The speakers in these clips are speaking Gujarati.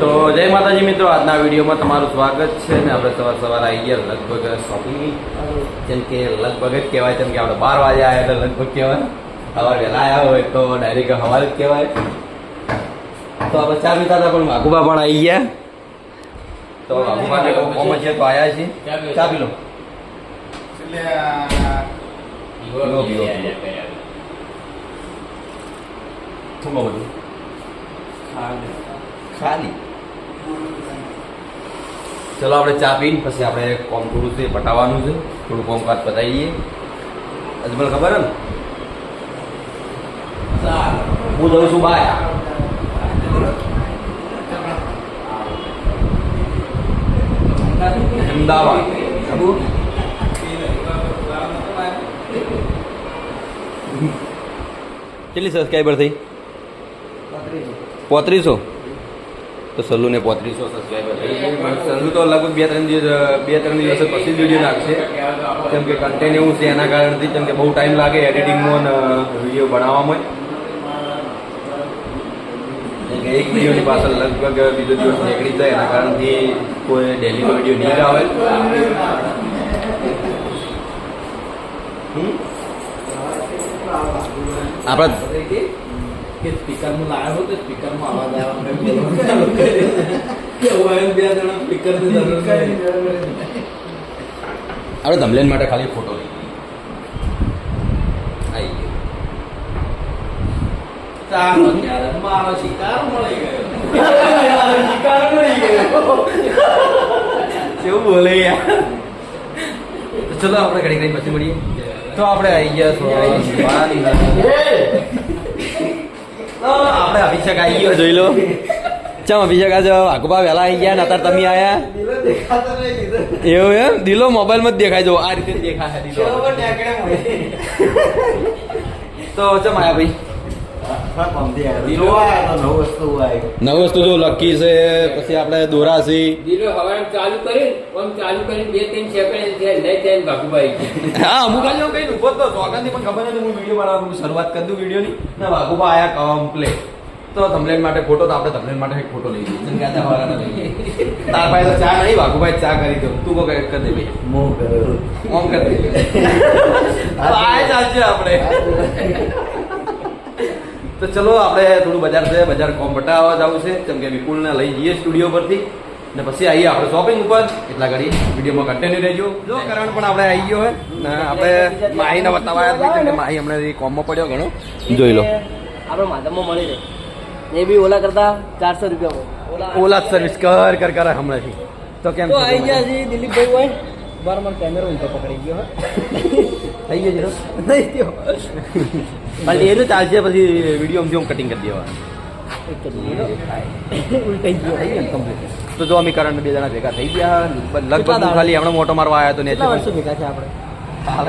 તો જય માતાજી મિત્રો આજના વિડીયોમાં તમારું સ્વાગત છે ને આપણે સવાર સવારે આવી ગયા લગભગ શોપિંગ જેમ કે લગભગ જ કહેવાય જેમ કે આપણે બાર વાગે આવ્યા એટલે લગભગ કહેવાય. સવારે વહેલા આવ્યા હોય તો ડાયરેક્ટ સવારે જ કહેવાય. તો આપણે ચા પીતા હતા પણ વાઘુબા પણ આવી ગયા. તો વાઘુબા કોમ છે તો આવ્યા છે ચા પી લો. બધું ખાલી ચલો આપણે ચા પીને પછી આપણે કોમ થોડું છે પટાવવાનું છે. થોડું કોમકાજ પતાવી દઈએ અજમલ ખબર ને? હું જઉં છું બાય. અમદાવાદ. આબુ? કેટલી સબસ્ક્રાઈબર થઈ? પોત્રીસો? તો સલ્લુને પોત્રીસો સબસ્ક્રાઈબર થઈ સલ્લુ તો લગભગ બે, ત્રણ દિવસ, બે, ત્રણ દિવસ પછી વીડિયો નાખશે. કેમ કે કન્ટેન્ટ એવું છે એના કારણથી, કેમ કે બહુ ટાઈમ લાગે એડિટિંગમાં અને વીડિયો બનાવવામાં. એક વિડીયોની પાછળ લગભગ બીજો દિવસ નીકળી જાય, એના કારણથી કોઈ ડેલીનો વીડિયો નહીં આવે? આપણે કે સ્પીકરમાં લાવ્યો તો સ્પીકરમાં અવાજ આવ્યો મેં બોલવાનું ચાલુ કર્યું. કે હવે એમ બે જણા સ્પીકરની જરૂર નથી. આપણે ધમલેન માટે ખાલી ફોટો લઈ આવી ગયો ચાલો ત્યારે મારો શિકાર મળી ગયો મારો શિકાર મળી ગયો કેવું બોલે યાર તો ચલો આપણે ઘડી ઘડી પછી મળીએ તો આપણે આવી ગયા છો તો આપણે અભિષેક આવી ગયો જોઈ લો. ચમ અભિષેક આજે વાઘુભા વહેલા આવી ગયા ને અત્યારે તમે આયા? એવું એમ? દિલો મોબાઈલમાં જ દેખાય જો આ રીતે દેખાય દિલો. તો ચમ આયા ભાઈ? નવ વસ્તુ જો લકી છે પછી આપણે દોરાસી ચાલુ કરી ચાલુ કરી બે ત્રણ સેકન્ડ લઈ જાય ભાગુભાઈ. હા અમુક આજે કઈ ઊભો તો ચોકાથી પણ ખબર નથી હું વીડિયો બનાવવાનું શરૂઆત કરી દઉં વિડીયોની ને. વાઘુબા આયા કમ્પ્લેટ તો થંબનેલ માટે ફોટો તો આપણે થંબનેલ માટે એક ફોટો લઈ લઈએ. તાર પાસે તો ચા નહીં વાઘુભાઈ ચા કરી દઉં તું કોઈ કરી દે ભાઈ. મોં કર્યો. ઓમ કરી દે. આ ચાલશે આપણે. તો ચલો આપણે થોડું બજાર છે બજાર કોમ બટાવવા જવું છે. કેમ કે વિપુલને લઈ જઈએ સ્ટુડિયો પરથી. ને પછી આવીએ આપણે શોપિંગ ઉપર. એટલા ઘડી વિડીયોમાં કન્ટિન્યુ રહેજો. જો કરણ પણ આપણે આવી ગયો હોય ને આપણે માહીને બતાવાયા હતા કે માહી હમણાં કોમમાં પડ્યો ઘણો. જોઈ લો. આપણે માધવમાં મળી રહે. એ બી ઓલા કરતા ચારસો રૂપિયા ઓલા ઓલા સર્વિસ કર કર કરે હમણાંથી. તો કેમ તો આવી ગયા? છે દિલીપભાઈ હોય. બાર મારો કેમેરો ઊંધો પકડી ગયો થઈ ગયો જીરો નહીં થયો પછી એનું ચાલશે પછી વીડિયો આમ કટિંગ કરી દેવા ગયો તો જો અમે કરણ બે જણા ભેગા થઈ ગયા લગભગ ખાલી હમણાં મોટો મારવા આવ્યા તો ને વર્ષો ભેગા છે આપણે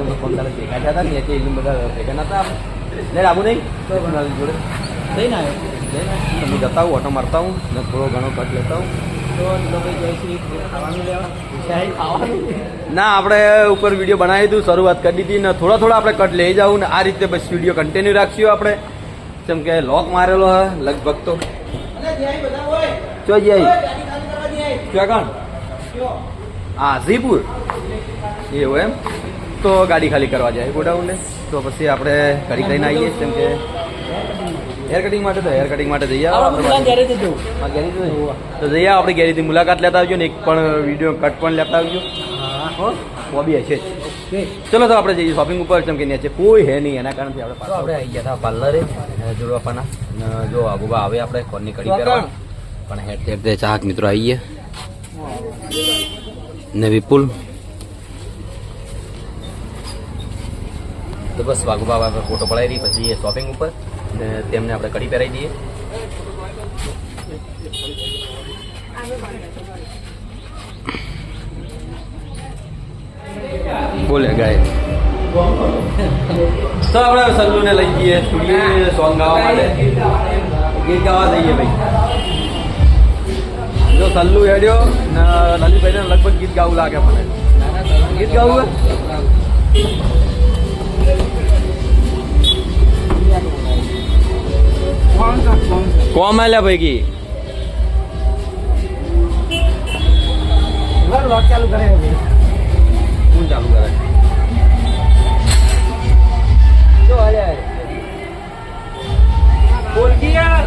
ભેગા થયા હતા ને એટલે બધા ભેગા નતા લે આવું નહીં જોડે થઈ ના આવ્યો જતા હું ઓટો મારતા હું ને થોડો ઘણો કટ લેતા હું તો ખાવાનું લેવા ના આપણે ઉપર વીડિયો બનાવી હતું શરૂઆત કરી દીધી ને થોડા થોડા આપણે કટ લઈ જાવું ને આ રીતે બસ વીડિયો કન્ટિન્યુ રાખશું આપણે. જેમ કે લોક મારેલો હે લગભગ તો. ચો જાય. ક્યાં કાણ હા ઝીપુર. એવું એમ. તો ગાડી ખાલી કરવા જાય ગોડાઉન ને તો પછી આપણે ઘડી કરીને આવીએ જેમ કે હેર કટિંગ માટે તો હેર કટિંગ માટે જઈએ તો જઈએ આપણે ગેરીથી મુલાકાત લેતા આવજો ને એક પણ વીડિયો કટ પણ લેતા આવજો. હો. બોબી હશે જ. ચલો તો આપણે જઈએ શોપિંગ ઉપર કેમ કે છે કોઈ હે નહીં એના કારણથી આપણે આપણે આવી ગયા હતા પાર્લરે જોડવા પાના જો આગુબા આવે આપણે કોની કડી કરવા પણ હેડ હેડ ચાહક મિત્રો આવી ગયા. ને વિપુલ. તો બસ વાઘુબા ફોટો પડાવી રહી પછી શોપિંગ ઉપર. ને તેમને આપણે કડી પહેરાવી દઈએ. બોલે, ગાય. તો આપણે સલ્લુને લઈ જઈએ સ્ટુડિયો સોંગ ગાવા માટે. ગીત ગાવા જઈએ ભાઈ. જો સલ્લુ હેડ્યો ને લલિતભાઈને લગભગ ગીત ગાવું લાગે મને. ગીત ગાવું હે? કોમ આલ્યા પૈકી લોક ચાલુ કરે કોણ ચાલુ કરે જો અરે બોલકી યાર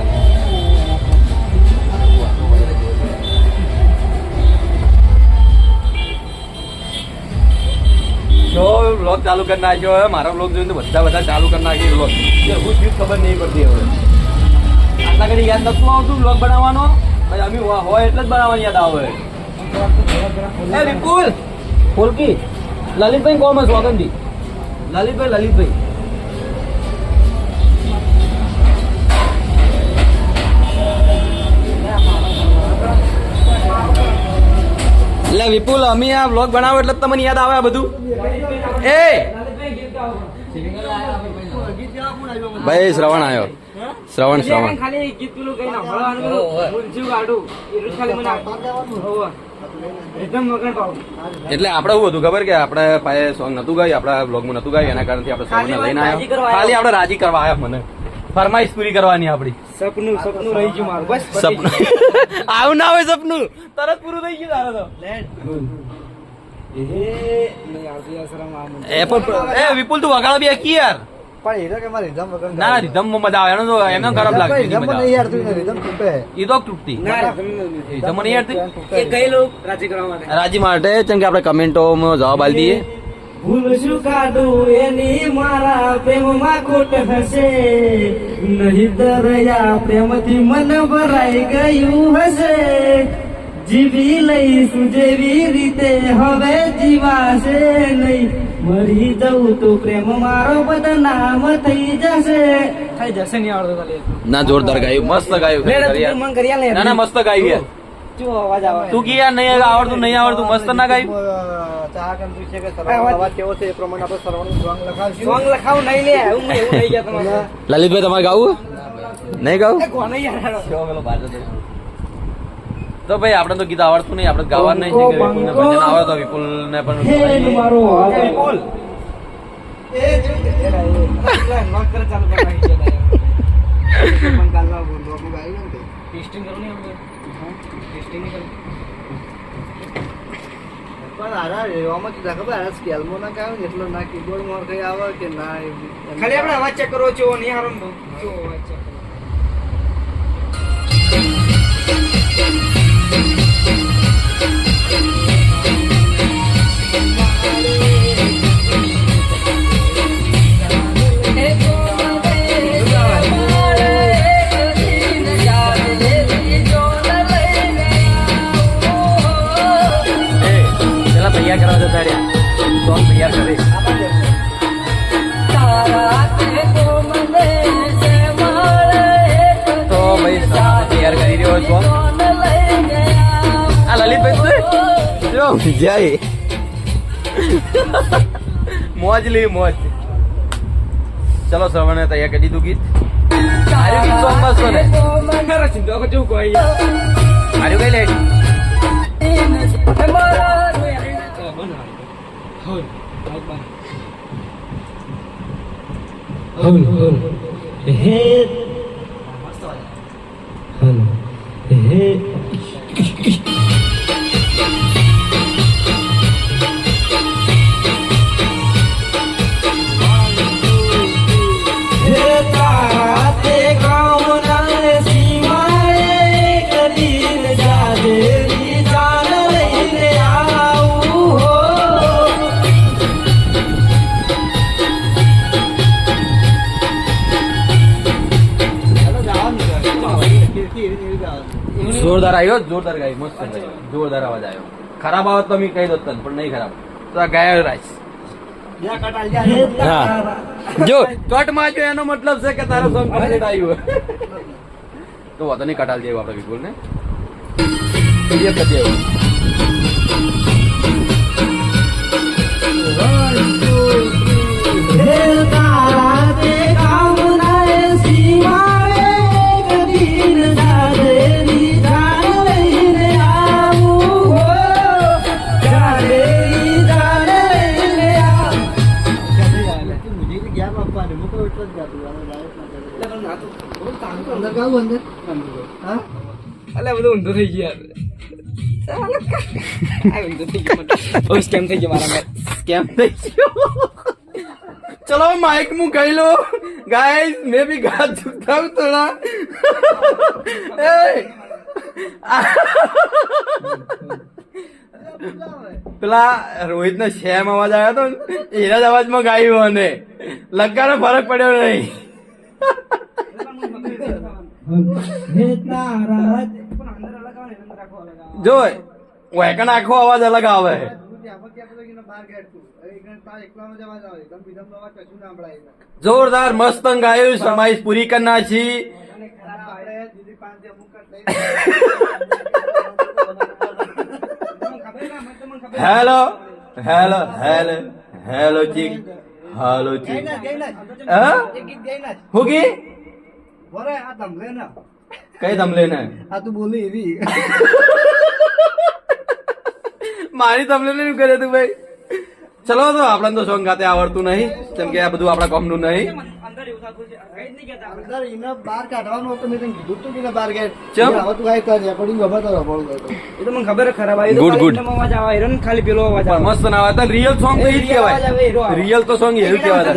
જો વ્લોગ ચાલુ કરી નાખ્યો હવે મારો વ્લોગ જોઈને તો બધા બધા ચાલુ કરી નાખી વ્લોગ કે હું થયું ખબર નહીં પડતી હવે આટલા કદી યાદ નતું આવતું બ્લોગ બનાવવાનો. પછી અમે હોય એટલે જ બનાવવાની યાદ આવે. એ વિપુલ! ફોલકી લલિતભાઈ કોમર્સ વાગંદી લલિતભાઈ લલિતભાઈ. એટલે વિપુલ અમે આ વ્લોગ બનાવો એટલે જ તમને યાદ આવે આ બધું. એ! ભાઈ શ્રવણ આવ્યો શ્રવણ શ્રવણ. ખાલી ગીત પેલું કાઢું એટલું ખાલી મને હોવે. એકદમ વગર પાડું. એટલે આપણે શું હતું ખબર કે આપણે પાસે સોંગ નતું ગાય આપણા બ્લોગમાં નતું ગાય એના કારણથી આપણે સોંગ લઈને રાજી આવ્યો. ખાલી આપણે રાજી કરવા આવ્યા મને. ફરમાઈશ પૂરી કરવાની આપણી. સપનું સપનું રહી ગયું મારું. બસ સપનું. આવું ના હોય સપનું. તરત પૂરું થઈ ગયું તારે તો. એ પણ એ વિપુલ તું વગાડ બી યાર. પણ એ તો કે મારે રીધમ વગર ના રીધમ મજા આવે. એનો તો એમને ખરાબ લાગે. રીધમ પણ નહીં યાર તું રીધમ તૂટે. એ તો તૂટતી. ના તમને નહીં. રીધમ નહીં યાર એ કઈ લોક રાજી કરવા માટે. રાજી માટે કે આપણે કમેન્ટોમાં જવાબ આલી દઈએ. ભૂલ શું કાઢું એની મારા પ્રેમમાં ખોટ હશે. નહીં દરયા પ્રેમથી મન ભરાઈ ગયું હશે. જીવી લઈશું જેવી રીતે હવે જીવાશે નહીં. મરી જવું તો પ્રેમ મારો બદનામ થઈ જશે. થઈ જશે નહીં આવડતો ખાલી ના જોરદાર ગાયું. મસ્ત ગાયું. મન કરી આલ ના ના મસ્ત ગાયું તું કે યાર નહીં આવડતું નહીં આવડતું મસ્ત ના ગાયું. ચા કેમ પૂછે કે સરવાનો અવાજ કેવો છે? પ્રમાણે સરવાનું સોંગ લખાવશું. સોંગ લખાવું નહીં લે. એવું એવું નહીં ગયા તમારે. લલિતભાઈ તમારે ગાવું? નહીં ગાવું? તો ભાઈ આપણે તો ગીત આવડતું નહીં આપણે ગાવાનું નહીં છે કે વિપુલને ભજન આવે તો પણ મારો વિપુલ. પણ ને ને નહીં કરું. પણ આરા રેવામાં કીધા ખબર આરા સ્કેલમાં ના ને એટલો ના કીબોર્ડમાં કઈ આવે કે ના ખાલી આપણે અવાજ ચેક કરવો છે નહીં હારો ને જો અવાજ ચેક કરો. એ જાય. મોજ લી મોજ. ચલો શ્રવણે તૈયાર કરી દીધું ગીત. આર્યું ગીત સોંગ મસ્ત ને આર્યું કઈ લે હે જોરદાર આવ્યો જોરદાર ગાય મસ્ત ગાય. જોરદાર અવાજ આવ્યો ખરાબ આવત તો મેં કહી દો તને પણ નહીં ખરાબ. તો ગાયો રાઈસ. જો કટમાં જો એનો મતલબ છે કે તારો સોંગ કમ્પ્લીટ આવ્યું તો વાતો નહીં કટાલ જેવું આપણે વિપુલ ને આવ્યું અંદર હા અલે બધું ઊંધો થઈ ગયા સ્કેમ થઈ ગયો મારા સ્કેમ થઈ ગયો ચલો માઇક હું કહી લો ગાઈસ મે ભી ગાત ચુકતા હું થોડા પેલા રોહિત નો શેમ અવાજ આવ્યો હતો એના જ અવાજમાં ગાયું અને લગાનો ફરક પડ્યો નહીં જો વેકણ આખો અવાજ અલગ આવે. જોરદાર મસ્તંગ ગાયું સમાઈશ પૂરી કરના છી હેલો હેલો હેલો હેલો ચીક હેલો ચીક. હું? કી આ ના. કઈ તમલે ને? આ તું બોલી એવી. મારી તમલે નહીં કરે તું ભાઈ. ચલો તો આપણને તો સોંગ ગાતે આવડતું નહીં. કેમ કે આ બધું આપણા કોમનું નહીં. અંદર એને બહાર કાઢવાનું હતું મેં તને કીધું તું કે બહાર કાઢ. ચમ? હવે તું કાંઈ કર રેકોર્ડિંગ ગમે તો. એ મને ખબર ખરાબ આવી. અવાજ આવે ખાલી પેલો અવાજ આવે. મસ્ત ના આવે. રિયલ સોંગ તો જ હીરો કહેવાય. રિયલ તો સોંગ એવું કહેવાય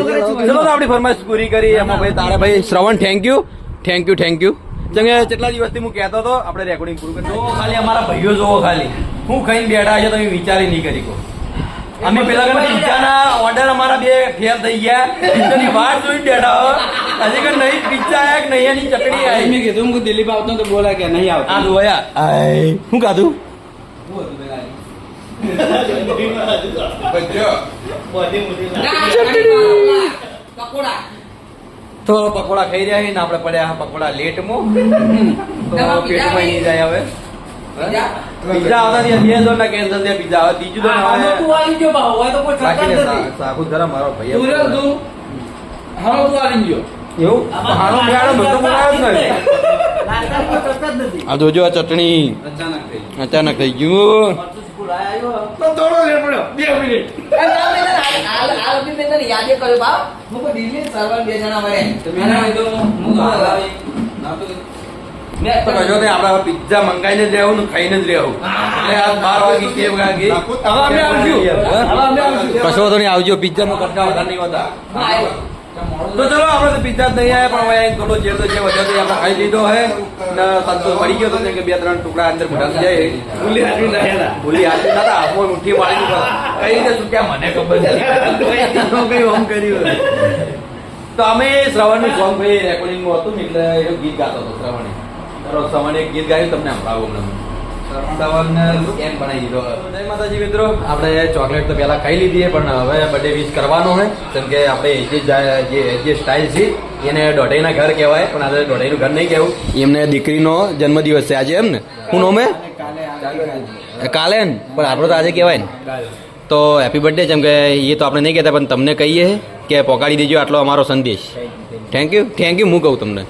ચલો તો આપણી ફરમાઈશ પૂરી કરી. એમાં ભાઈ તારા ભાઈ Shravan thank you thank you thank you ચંગે કેટલા દિવસથી હું કહેતો હતો આપણે રેકોર્ડિંગ પૂરું કરી જોવો ખાલી અમારા ભાઈઓ જોવો ખાલી. હું ખાઈને બેઠા છે તમે વિચારી નહીં કરી કો અમે પેલા કને પિઝાના ઓર્ડર અમારા બે ફેલ થઈ ગયા. પિઝાની વાટ જોઈને બેઠા હો. હજી કે નહીં પિઝા આયા કે નહીં એની ચટણી આવી. મેં કીધું હું દિલીપ આવતો તો બોલા કે નહીં આવતો. આ. જોયા આય શું કાધું શું હતું પેલા? તો પકોડા ખાઈ રહ્યા ને આપણે પડ્યા પકોડા લેટમાં. તો પેટમાં જાય હવે. કેન્સર થયા બીજા આવે બીજું એવું? હારો પ્યારો બધો આ જોજો આ ચટણી. અચાનક થઈ ગયું. થોડો બે કર્યો બાપ. બે ના હું તો હલાવી. ના તો તો કશો નહીં આપણે પિઝા મંગાઈને જ રહેવું ને ખાઈને જ રહેવું. એટલે આ બાર વાગી બે વાગી હવે અમે આવશું. હવે અમે આવશું. કશો તો નહીં આવજો. પિઝા નો ખર્ચા વધારે નહીં હોતા તો ચલો આપણે તો જ નહીં આવ્યા પણ હવે થોડો જેર તો જે વધ્યો તો આપણે ખાઈ લીધો હે. ને સંતોષ પડી ગયો તો કે બે ત્રણ ટુકડા અંદર મોઢામાં જાય. ભૂલી હાચવી ના ભૂલી હાથે ના આપો મુઠ્ઠી મારી કઈ રીતે શું ક્યાં મને ખબર નથી. કઈ આમ કર્યું તો અમે શ્રવણનું સોંગ ભાઈ રેકોર્ડિંગમાં હતું એટલે એ ગીત ગાતો હતો શ્રવણે. શ્રવણે એક ગીત ગાયું તમને સંભળાવું હમણાં શ્રવણ એમ બનાવી દીધો? જય માતાજી મિત્રો. આપણે ચોકલેટ તો પહેલાં ખાઈ લીધી પણ હવે બર્થડે વિશ કરવાનો હોય જેમ કે આપણે જે જે જે સ્ટાઇલ છે એને દોઢાઈના ઘર કહેવાય પણ આજે દોઢાઈનું ઘર નહીં કહેવું. એમને દીકરીનો જન્મદિવસ છે આજે એમ ને હું? નોમે કાલે પણ આપણો તો આજે કહેવાય ને. તો હેપી બર્થડે જેમ કે એ તો આપણે નહીં કહેતા પણ તમને કહીએ કે પોકાડી દેજો આટલો અમારો સંદેશ. થેન્ક યુ થેન્ક યુ હું કહું તમને.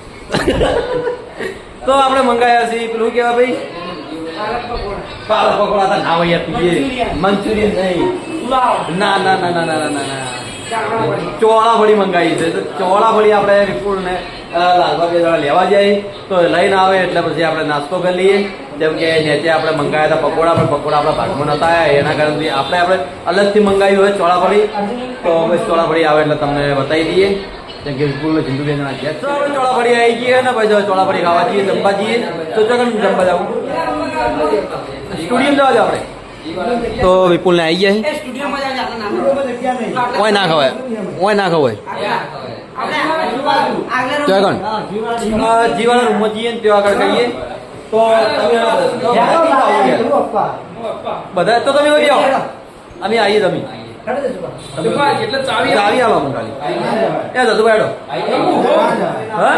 તો આપણે મંગાયા છીએ. પેલું કેવા ભાઈ? પાલક પકોડા તો ના હોય તુજે મંચુરિયન. નહીં. ના ના ના ના ના ના ના ચોળા ફળી મંગાવી છે. ચોળા ફળી આપણે વિપુલને લાલબા બે જણા લેવા જાય. તો લઈને આવે એટલે પછી આપણે નાસ્તો કરી લઈએ. જેમ કે નેચે આપણે મંગાવ્યા હતા પકોડા પણ પકોડા આપણા ભાગમાં નતા આવ્યા. એના કારણે આપણે આપણે અલગથી મંગાવ્યું હોય ચોળા ફળી તો ચોળા ફળી આવે એટલે તમને બતાવી દઈએ. કે બે જણા ગયા. તો આપણે આવી ગઈએ ને ભાઈ હવે ચોળા ફળી ખાવા જઈએ જમવા જઈએ. તો ચોકન જમવા જાવ સ્ટુડિયમ જવા જાવ આપણે. તો વિપુલ ને આવી ગયા ઓય ના ખવાય. ઓય ના ખવાય. ત્યાં આગળ જીવાના રૂમમાં જઈએ ને ત્યાં આગળ કહીએ. તો તમે બધા. તો તમે અમે આવીએ તમે. ચાવી ચાવી આવો ખાલી એ જતું બેડો હા?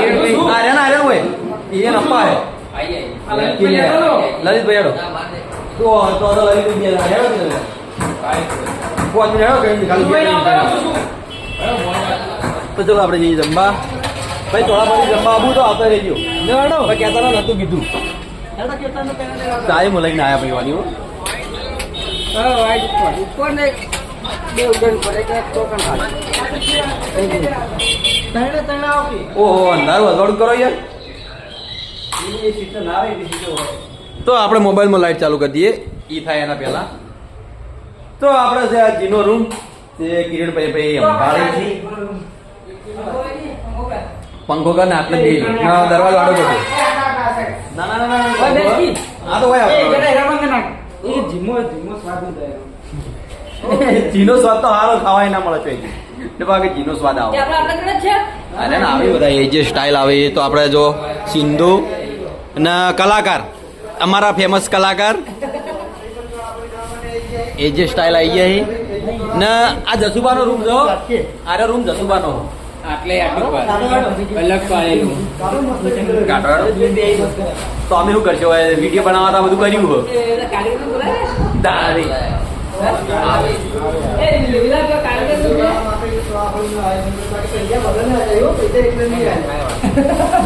હોય. એ નપ્પા હે. લલિતભાઈ હેડો તો. તો તો લલિતભાઈ હેડો હેડો પાંચ મિનિટ હેડો કઈ ખાલી તો ચલો આપણે જઈએ જમવા. ભાઈ થોડા પછી જમવા આવું તો આવતા રહેજો. ગયો ભાઈ કહેતા નતું કીધું. હું લઈને આવ્યા પીવાની હો. ઓહો અંધારું અજવાળું કરો યાર તો આપણે મોબાઈલમાં લાઈટ ચાલુ કરી દઈએ ઈ થાય એના પહેલા તો આપણે છે આ જીનો રૂમ તે કિરણભાઈ ભાઈ અંબાડે છે પંખો કર ને આટલે બે ના દરવાજો આડો કરજો ના ના ના ના, ના આ તો ભાઈ એ ધીમો ધીમો સ્વાદ ઉતાર્યો. જીનો સ્વાદ તો સારો ખાવાય ના મળે છે એટલે બાકી જીનો સ્વાદ આવે. અરે ના આવી બધા એ જે સ્ટાઇલ આવે એ તો આપણે જો સિંધુ અને કલાકાર. અમારા ફેમસ કલાકાર. એ જે સ્ટાઇલ આવી જાય ને આ જસુબાનો રૂમ જો. આરે રૂમ જસુબાનો. આટલે આટલું અલગ પાડેલું. તો અમે શું કરશો? હવે વીડિયો બનાવવા તો બધું કર્યું તારી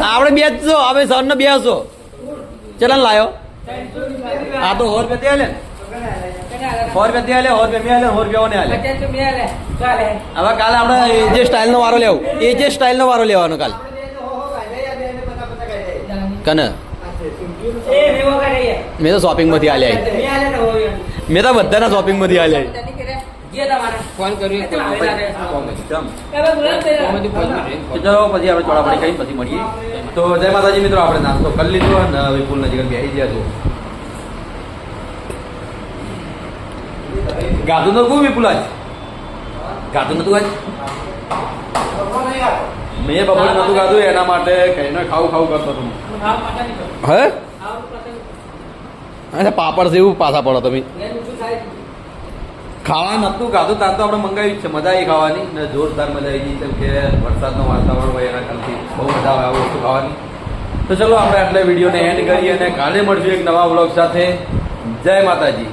આપણે બે જ છો હવે સર ને બે છો ચલન લાયો આ તો હોર રૂપિયા આલે સો રૂપિયા આલે સો રૂપિયા મેં આલે સો રૂપિયા આલે હવે કાલે આપણે એ જે સ્ટાઇલ નો વારો લેવું એ જે સ્ટાઇલ નો વારો લેવાનો કાલ કને મેં તો શોપિંગમાંથી આલ્યા મેં તો બધાના શોપિંગમાંથી આલ્યા ફોન કર્યો. પછી આપણે ચોળા પડી ખાઈ પછી મળીએ. તો જય માતાજી મિત્રો આપણે નાસ્તો કરી લીધો અને વિપુલ નજીક બેસી ગયા છો ગાધું તો કોણ વિપુલ આજ? ગાધું નતું આજ? મેં બપોરે નતું ગાધું એના માટે કહીને ખાવું ખાવું કરતો હતો. હે? અચ્છા પાપડ એવું પાછા પડો તમે. ખાવા નતું ખાધું તાર તો આપણે મંગાવી છે મજા આવી ખાવાની. ને જોરદાર મજા આવી ગઈ કેમ કે વરસાદનું વાતાવરણ હોય એના કારણથી બહુ મજા આવે આ વસ્તુ ખાવાની. તો ચલો આપણે આટલા વિડીયોને એન્ડ કરીએ અને કાલે મળશું એક નવા બ્લોગ સાથે. જય માતાજી.